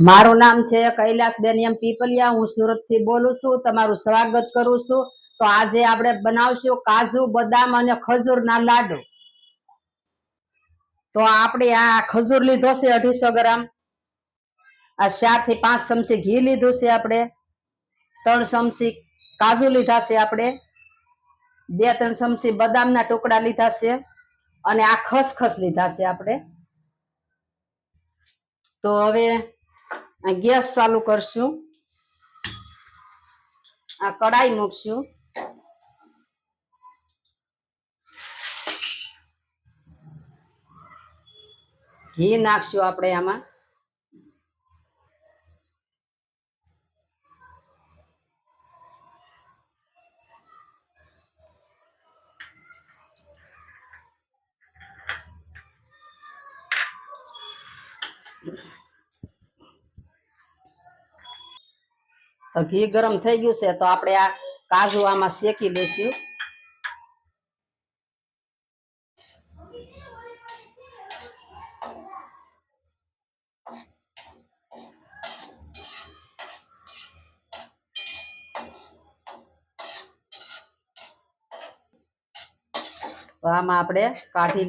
મારું નામ છે કૈલાસબેન એમ પીપલિયા. હું સુરતથી બોલું છું. તમારું સ્વાગત કરું છું. તો આજે આપણે બનાવશું કાજુ, બદામ અને ખજૂરના લાડુ. તો આપણે આ ખજૂર લીધો છે અઢીસો ગ્રામ. આ ચારથી પાંચ ચમચી ઘી લીધું છે આપણે. ત્રણ ચમચી કાજુ લીધા છે આપણે. બે, ત્રણ ચમચી બદામના ટુકડા લીધા છે. અને આ ખસખસ લીધા છે આપણે. તો હવે આ ગેસ ચાલુ કરશું. આ કડાઈ મૂકશું. ઘી નાખશું આપણે આમાં. તો ઘી ગરમ થઈ ગયું છે, તો આપણે આ કાજુ આમાં શેકી દઈશું. તો આમાં આપણે કાઢી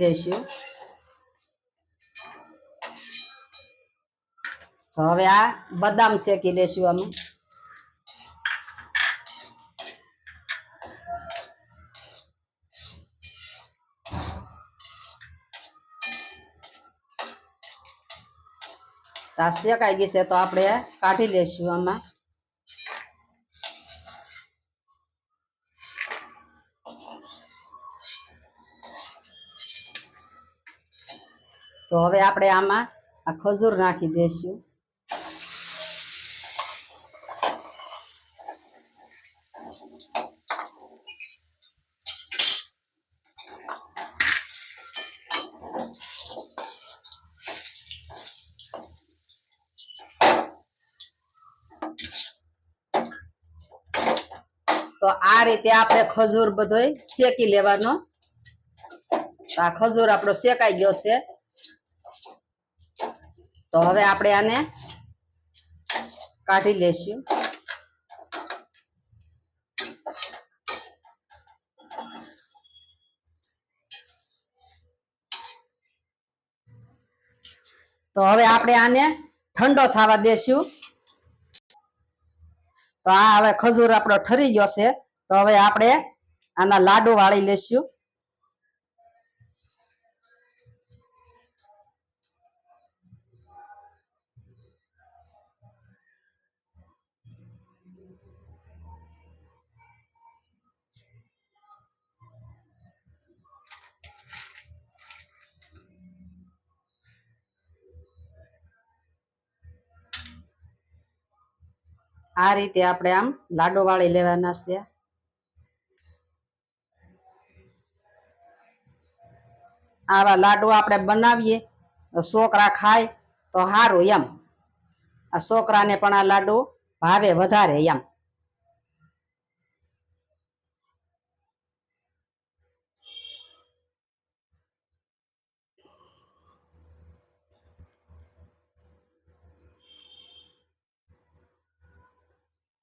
તો હવે આ બદામ શેકી લઈશું અમે. આ શેકાઈ ગઈ છે તો આપણે કાઢી લઈશું આમાં. તો હવે આપણે આમાં આ ખજૂર નાખી દઈશું તો આ રીતે આપણે ખજૂર બધોય શેકી લેવાનો. આ ખજૂર આપણો શેકાઈ ગયો છે. તો હવે આપણે આને કાઢી લેશું. તો હવે આપણે આને ઠંડો થવા દેશું. તો આ હવે ખજૂર આપણો ઠરી ગયો છે. તો હવે આપણે આના લાડુ વાળી લેશું. આ રીતે આપણે આમ લાડુ વાળી લેવાના છે. આવા લાડુ આપણે બનાવીએ છોકરા ખાય તો સારું એમ. આ છોકરાને પણ આ લાડુ ભાવે વધારે એમ.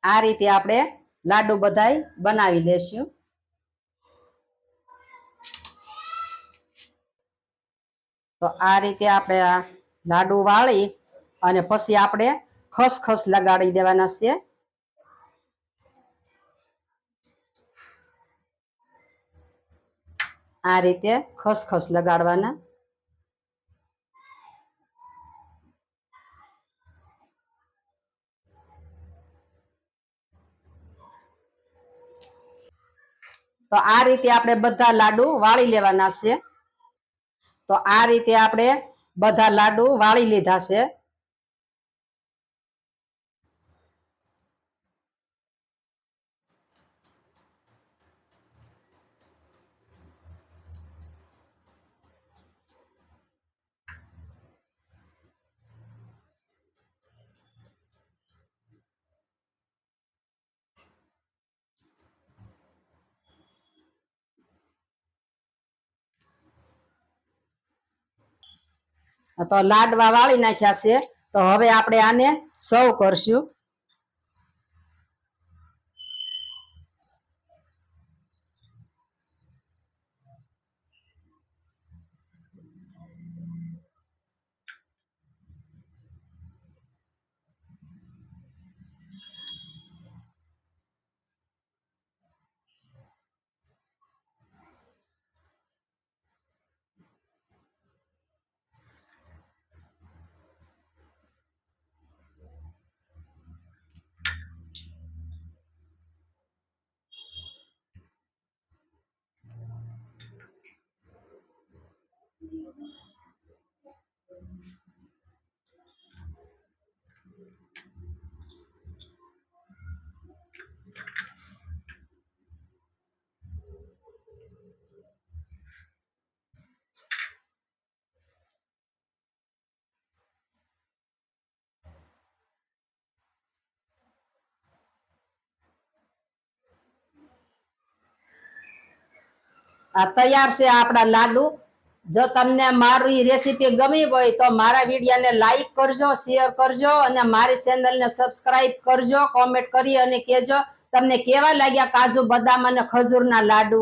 આ રીતે આપણે લાડુ બધાય બનાવી લેશું. તો આ રીતે આપણે લાડુ વાળી અને પછી આપણે ખસખસ લગાડી દેવાના છે. આ રીતે ખસખસ લગાડવાના. તો આ રીતે આપણે બધા લાડુ વાળી લેવાના છે. તો આ રીતે આપણે બધા લાડુ વાળી લીધા છે. તો લાડવા વાળી નાખ્યા છે. તો હવે આપણે આને સર્વ કરશું. આ તૈયાર છે આપણા લાડુ. જો તમને મારી રેસીપી ગમી હોય તો મારા વિડીયોને લાઈક કરજો શેર કરજો અને મારી ચેનલને સબસ્ક્રાઇબ કરજો કોમેન્ટ કરી અને કહેજો, તમને કેવા લાગ્યા કાજુ બદામ અને ખજૂરના લાડુ?